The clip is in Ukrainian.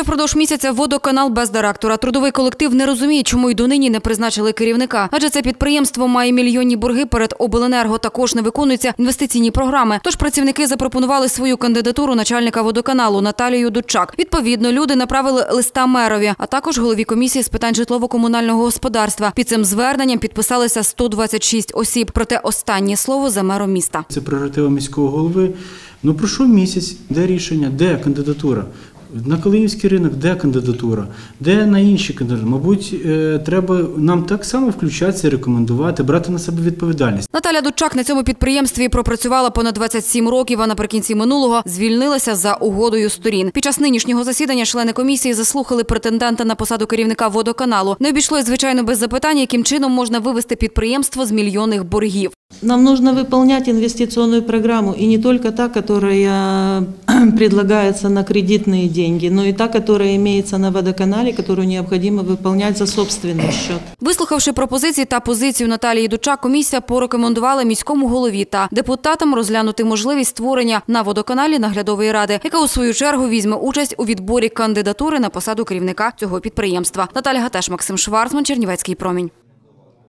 Вже впродовж місяця водоканал без директора. Трудовий колектив не розуміє, чому й донині не призначили керівника. Адже це підприємство має мільйонні борги перед обленерго. Також не виконуються інвестиційні програми. Тож працівники запропонували свою кандидатуру начальника водоканалу Наталію Дудчак. Відповідно, люди направили листа мерові, а також голові комісії з питань житлово-комунального господарства. Під цим зверненням підписалися 126 осіб. Проте останнє слово за мером міста. Це прерогатива міського голови. Ну пройшов місяць, де рішення, де кандидатура? На Калинівський ринок, де кандидатура, де на інші кандидатури? Мабуть, е, треба нам так само включатися, рекомендувати, брати на себе відповідальність. Наталя Дудчак на цьому підприємстві пропрацювала понад 27 років, а наприкінці минулого звільнилася за угодою сторін. Під час нинішнього засідання члени комісії заслухали претендента на посаду керівника водоканалу. Не обійшлось, звичайно, без запитання, яким чином можна вивести підприємство з мільйонних боргів. Нам нужно выполнять инвестиционную программу, и не только та, которая предлагается на кредитные деньги, но и та, которая имеется на водоканале, которую необходимо выполнять за собственный счет. Вислухавши пропозиції та позицію Наталії Дучак, комісія порекомендувала міському голові та депутатам розглянути можливість створення на водоканалі наглядової ради, яка у свою чергу візьме участь у відборі кандидатури на посаду керівника цього підприємства. Наталя Гатеш, Максим Шварцман, Чернівецький промінь.